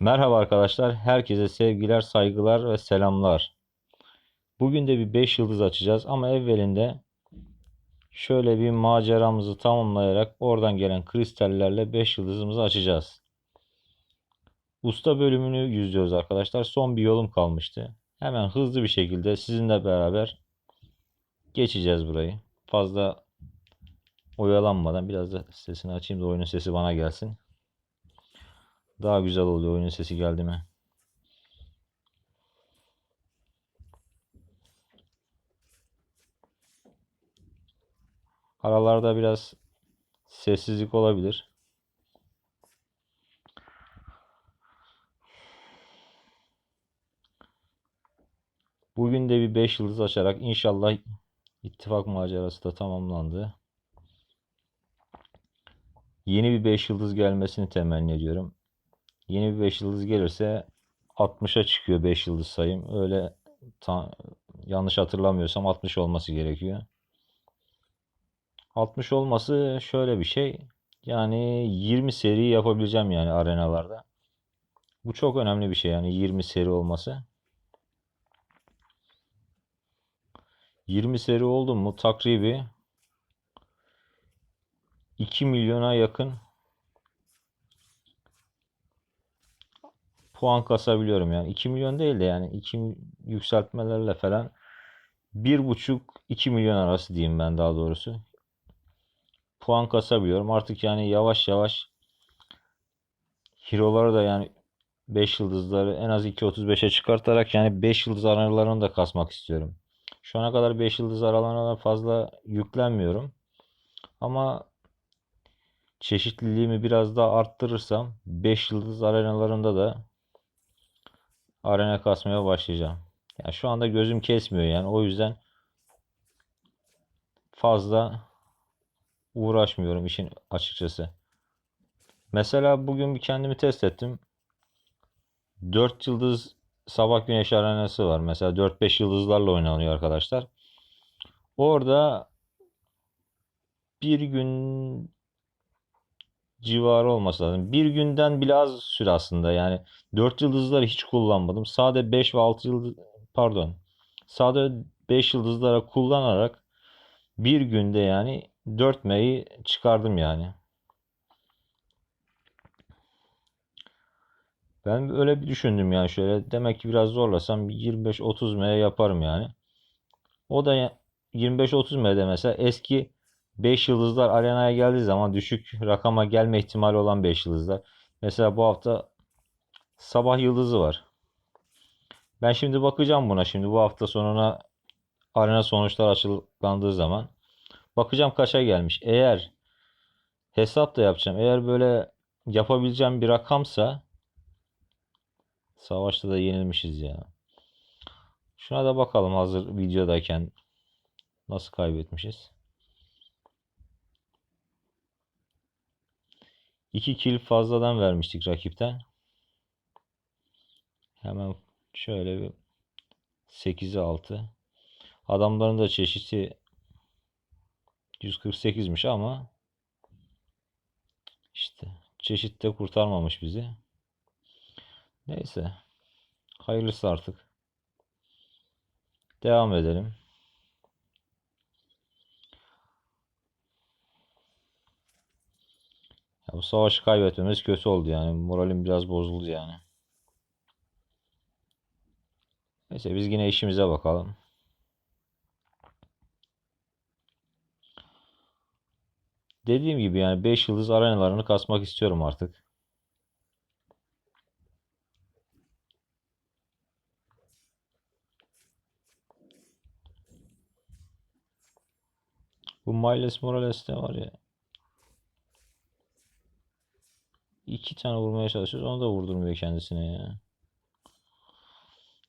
Merhaba arkadaşlar. Herkese sevgiler, saygılar ve selamlar. Bugün de bir 5 yıldız açacağız ama evvelinde şöyle bir maceramızı tamamlayarak oradan gelen kristallerle 5 yıldızımızı açacağız. Usta bölümünü yüzüyoruz arkadaşlar. Son bir yolum kalmıştı. Hemen hızlı bir şekilde sizinle beraber geçeceğiz burayı. Fazla oyalanmadan biraz da sesini açayım da oyunun sesi bana gelsin. Daha güzel oluyor oyunun sesi geldi mi? Aralarda biraz sessizlik olabilir. Bugün de bir 5 yıldız açarak inşallah ittifak macerası da tamamlandı. Yeni bir 5 yıldız gelmesini temenni ediyorum. Yeni bir 5 yıldız gelirse 60'a çıkıyor 5 yıldız sayım. Öyle ta- yanlış hatırlamıyorsam 60 olması gerekiyor. 60 olması şöyle bir şey. Yani 20 seri yapabileceğim yani arenalarda. Bu çok önemli bir şey yani 20 seri olması. 20 seri oldu mu takribi 2 milyona yakın puan kasabiliyorum yani 2 milyon değil de yani 2 yükseltmelerle falan 1,5-2 milyon arası diyeyim ben daha doğrusu. Puan kasabiliyorum. Artık yani yavaş yavaş hero'ları da yani 5 yıldızları en az 2.35'e çıkartarak yani 5 yıldız aralarını da kasmak istiyorum. Şu ana kadar 5 yıldız aralarına fazla yüklenmiyorum. Ama çeşitliliğimi biraz daha arttırırsam 5 yıldız arenalarında da arena kasmaya başlayacağım. Yani şu anda gözüm kesmiyor yani o yüzden fazla uğraşmıyorum işin açıkçası. Mesela bugün bir kendimi test ettim. 4 yıldız sabah güneş arenası var. Mesela 4-5 yıldızlarla oynanıyor arkadaşlar. Orada bir gün civarı olması lazım. Bir günden bile az süre aslında. Yani 4 yıldızları hiç kullanmadım. Sade 5 ve 6 yıldız pardon. Sade 5 yıldızlara kullanarak bir günde yani 4 M'yi çıkardım yani. Ben öyle bir düşündüm yani şöyle. Demek ki biraz zorlasam 25-30 M yaparım yani. O da 25-30 M'de mesela eski 5 yıldızlar arenaya geldiği zaman düşük rakama gelme ihtimali olan 5 yıldızlar. Mesela bu hafta sabah yıldızı var. Ben şimdi bakacağım buna şimdi bu hafta sonuna arena sonuçlar açıklandığı zaman bakacağım kaça gelmiş. Eğer hesap da yapacağım. Eğer böyle yapabileceğim bir rakamsa savaşta da yenilmişiz ya. Şuna da bakalım hazır videodayken nasıl kaybetmişiz. 2 kill fazladan vermiştik rakipten. Hemen şöyle bir 8'e 6. Adamların da çeşidi 148'miş ama işte çeşit de kurtarmamış bizi. Neyse. Hayırlısı artık. Devam edelim. Bu savaşı kaybetmemiz kötü oldu yani. Moralim biraz bozuldu yani. Neyse biz yine işimize bakalım. Dediğim gibi yani 5 yıldız arenalarını kasmak istiyorum artık. Bu Miles Morales de var ya. İki tane vurmaya çalışıyoruz. Onu da vurdurmuyor kendisine ya.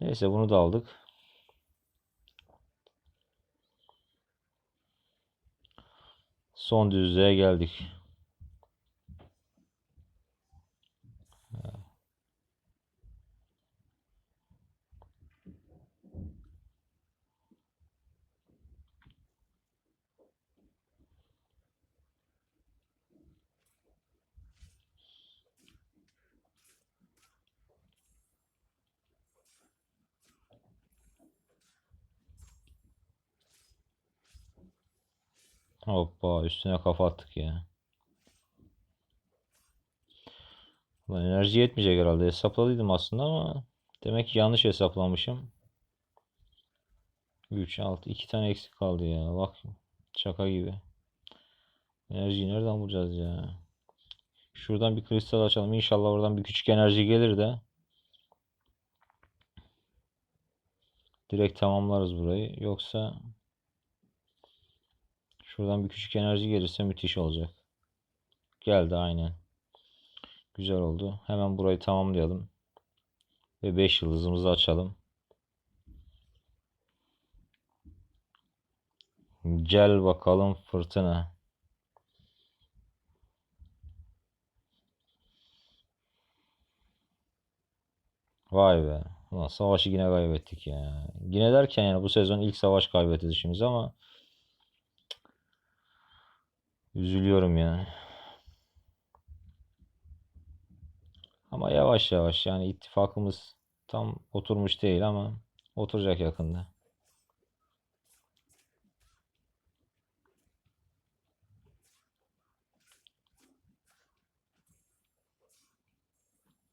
Neyse bunu da aldık. Son düzlüğe geldik. Hoppa üstüne kafa attık ya. Ulan enerji yetmeyecek herhalde. Hesapladıydım aslında ama demek ki yanlış hesaplamışım. 3, 6, 2 tane eksik kaldı ya. Bak şaka gibi. Enerjiyi nereden bulacağız ya? Şuradan bir kristal açalım. İnşallah oradan bir küçük enerji gelir de direkt tamamlarız burayı. Yoksa şuradan bir küçük enerji gelirse müthiş olacak. Geldi aynen. Güzel oldu. Hemen burayı tamamlayalım. Ve 5 yıldızımızı açalım. Gel bakalım fırtına. Vay be. Ulan savaşı yine kaybettik ya. Yine derken yani bu sezon ilk savaş kaybedişimiz ama üzülüyorum yani. Ama yavaş yavaş yani ittifakımız tam oturmuş değil ama oturacak yakında.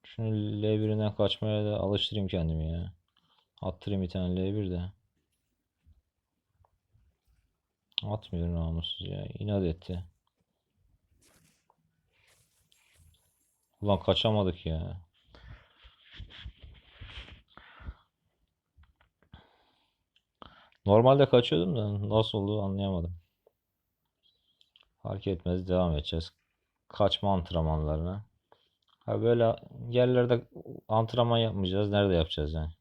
Şunu L1'inden kaçmaya da alıştırayım kendimi ya. Attırayım bir tane L1 de. Atmıyor namussuz ya. İnat etti. Ulan kaçamadık ya. Normalde kaçıyordum da nasıl olduğu anlayamadım. Fark etmez devam edeceğiz. Kaçma antrenmanlarına. Ha böyle yerlerde antrenman yapmayacağız. Nerede yapacağız yani?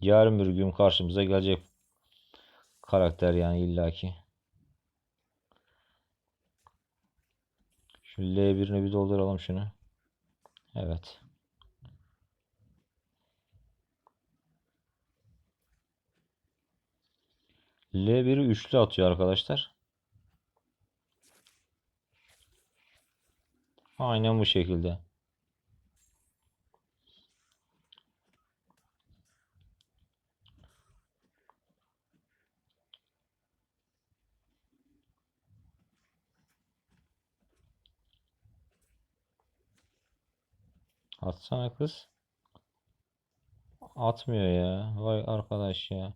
Yarın bir gün karşımıza gelecek karakter yani illaki. Şu L1'ini bir dolduralım şunu. Evet. L1'i üçlü atıyor arkadaşlar. Aynen bu şekilde. Atsana kız. Atmıyor ya. Vay arkadaş ya.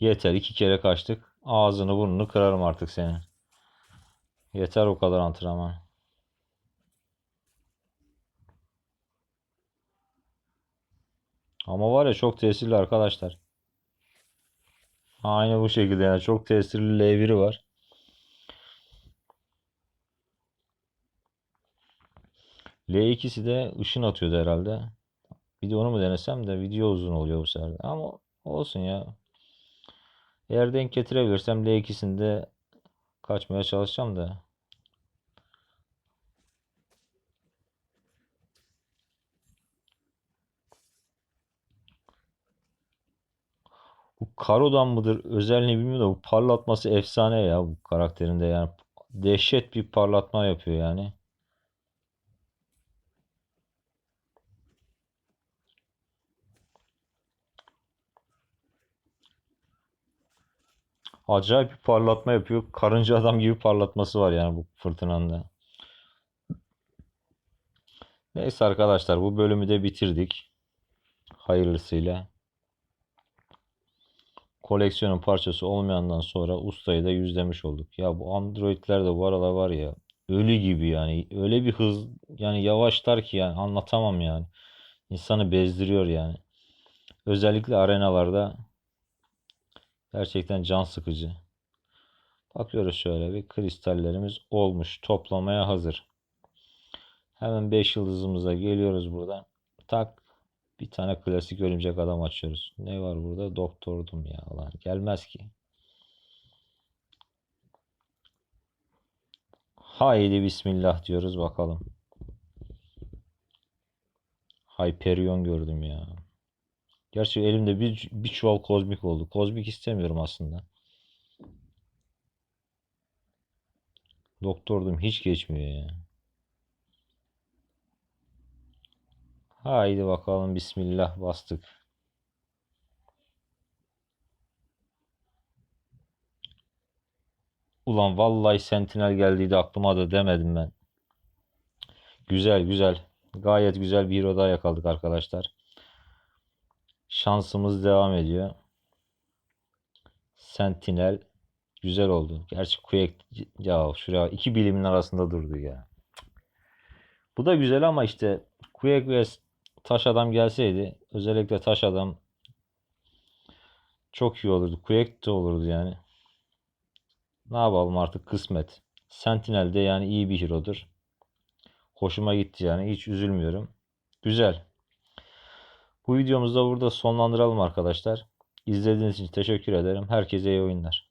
Yeter iki kere kaçtık. Ağzını burnunu kırarım artık senin. Yeter o kadar antrenman. Ama var ya çok tesirli arkadaşlar. Aynı bu şekilde yani çok tesirli L1'i var. L2'si de ışın atıyordu herhalde. Bir de onu mu denesem de video uzun oluyor bu sefer. Ama olsun ya. Eğer denk getirebilirsem L2'sinde kaçmaya çalışacağım da. Bu Karo'dan mıdır özelliğini bilmiyorum da bu parlatması efsane ya bu karakterinde yani. Dehşet bir parlatma yapıyor yani. Acayip bir parlatma yapıyor. Karınca adam gibi parlatması var yani bu fırtınanın da. Neyse arkadaşlar bu bölümü de bitirdik. Hayırlısıyla. Koleksiyonun parçası olmayandan sonra ustayı da yüzlemiş olduk. Ya bu Android'ler de bu aralar var ya ölü gibi yani. Öyle bir hız yani yavaşlar ki yani anlatamam yani. İnsanı bezdiriyor yani. Özellikle arenalarda gerçekten can sıkıcı. Bakıyoruz şöyle bir kristallerimiz olmuş. Toplamaya hazır. Hemen 5 yıldızımıza geliyoruz buradan. Tak bir tane klasik örümcek adam açıyoruz. Ne var burada? Doktordum ya. Ulan gelmez ki. Haydi bismillah diyoruz bakalım. Hyperion gördüm ya. Gerçi elimde bir, bir çuval kozmik oldu. Kozmik istemiyorum aslında. Doktordum hiç geçmiyor ya. Haydi bakalım bismillah bastık. Ulan vallahi Sentinel geldiydi aklıma da demedim ben. Güzel güzel. Gayet güzel bir hero daha yakaladık arkadaşlar. Şansımız devam ediyor. Sentinel güzel oldu. Gerçi Quake ya şuraya iki bilimin arasında durdu ya. Bu da güzel ama işte Quake ve Taş Adam gelseydi özellikle Taş Adam çok iyi olurdu. Quake de olurdu yani. Ne yapalım artık kısmet. Sentinel de yani iyi bir hero'dur. Hoşuma gitti yani. Hiç üzülmüyorum. Güzel. Bu videomuzu da burada sonlandıralım arkadaşlar. İzlediğiniz için teşekkür ederim. Herkese iyi oyunlar.